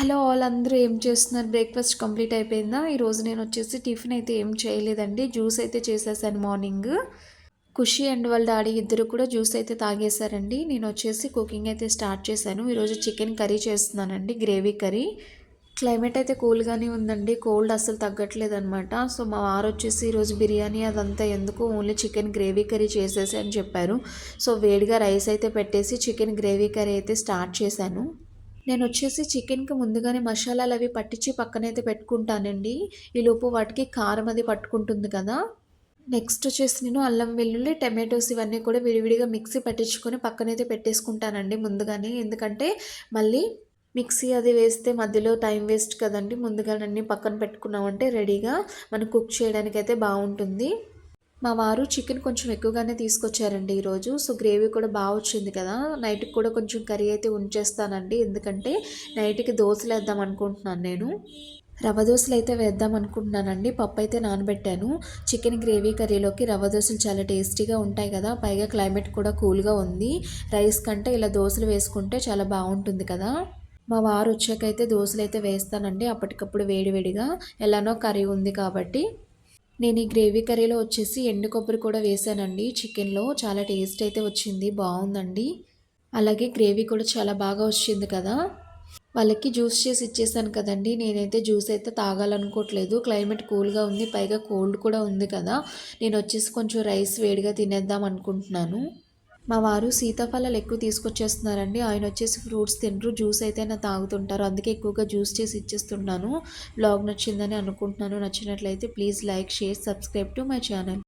Hello all అందరూ ఏం చేస్తున్నారు? బ్రేక్ఫాస్ట్ కంప్లీట్ అయిపోయిందా? ఈరోజు నేను వచ్చేసి టిఫిన్ అయితే ఏం చేయలేదండి. జ్యూస్ అయితే చేసేసాను మార్నింగ్. ఖుషి అండ్ వాళ్ళ డాడీ ఇద్దరు కూడా జ్యూస్ అయితే తాగేశారండి. నేను వచ్చేసి కుకింగ్ అయితే స్టార్ట్ చేశాను. ఈరోజు చికెన్ కర్రీ చేస్తున్నానండి గ్రేవీ కర్రీ. క్లైమేట్ అయితే కూల్గానే ఉందండి కోల్డ్ అస్సలు తగ్గట్లేదు అనమాట సో మా వారు వచ్చేసి ఈరోజు బిర్యానీ అదంతా ఎందుకు ఓన్లీ చికెన్ గ్రేవీ కర్రీ చేసేసి అని చెప్పారు. సో వేడిగా రైస్ అయితే పెట్టేసి చికెన్ గ్రేవీ కర్రీ అయితే స్టార్ట్ చేశాను. నేను వచ్చేసి చికెన్కి ముందుగానే మసాలాలు అవి పట్టించి పక్కనైతే పెట్టుకుంటానండి. ఈలోపు వాటికి కారం అది పట్టుకుంటుంది కదా. నెక్స్ట్ వచ్చేసి నేను అల్లం వెల్లుల్లి టమాటోస్ ఇవన్నీ కూడా విడివిడిగా మిక్సీ పట్టించుకొని పక్కనైతే పెట్టేసుకుంటానండి ముందుగానే. ఎందుకంటే మళ్ళీ మిక్సీ అది వేస్తే మధ్యలో టైం వేస్ట్ కదండి. ముందుగా అన్నీ పక్కన పెట్టుకున్నామంటే రెడీగా మనం కుక్ చేయడానికి అయితే బాగుంటుంది. మా వారు చికెన్ కొంచెం ఎక్కువగానే తీసుకొచ్చారండి ఈరోజు. సో గ్రేవీ కూడా బాగా వచ్చింది కదా. నైట్కి కూడా కొంచెం కర్రీ అయితే ఉంచేస్తానండి. ఎందుకంటే నైట్కి దోశలు వేద్దాం అనుకుంటున్నాను నేను. రవ్వ దోశలు అయితే వేద్దాం అనుకుంటున్నానండి. పప్పు అయితే నానబెట్టాను. చికెన్ గ్రేవీ కర్రీలోకి రవ్వ దోశలు చాలా టేస్టీగా ఉంటాయి కదా. పైగా క్లైమేట్ కూడా కూల్గా ఉంది. రైస్ కంటే ఇలా దోశలు వేసుకుంటే చాలా బాగుంటుంది కదా. మా వారు వచ్చాకైతే దోశలు అయితే వేస్తానండి. అప్పటికప్పుడు వేడివేడిగా ఎలానో కర్రీ ఉంది కాబట్టి. నేను ఈ గ్రేవీ కర్రీలో వచ్చేసి ఎండు కొబ్బరి కూడా వేసానండి. చికెన్లో చాలా టేస్ట్ అయితే వచ్చింది బాగుందండి. అలాగే గ్రేవీ కూడా చాలా బాగా వచ్చింది కదా. వాళ్ళకి జ్యూస్ చేసి ఇచ్చేసాను కదండి. నేనైతే జ్యూస్ అయితే తాగాలనుకోవట్లేదు. క్లైమేట్ కూల్గా ఉంది పైగా కోల్డ్ కూడా ఉంది కదా. నేను వచ్చేసి కొంచెం రైస్ వేడిగా తినేద్దాం అనుకుంటున్నాను. మా వారు సీతాఫలాలు ఎక్కువ తీసుకొచ్చేస్తున్నారండి. ఆయన వచ్చేసి ఫ్రూట్స్ తినరు జ్యూస్ అయితే నా తాగుతుంటారు. అందుకే ఎక్కువగా జ్యూస్ చేసి ఇచ్చేస్తున్నాను. బ్లాగ్ నచ్చిందని అనుకుంటున్నాను. నచ్చినట్లయితే please like share subscribe to my channel.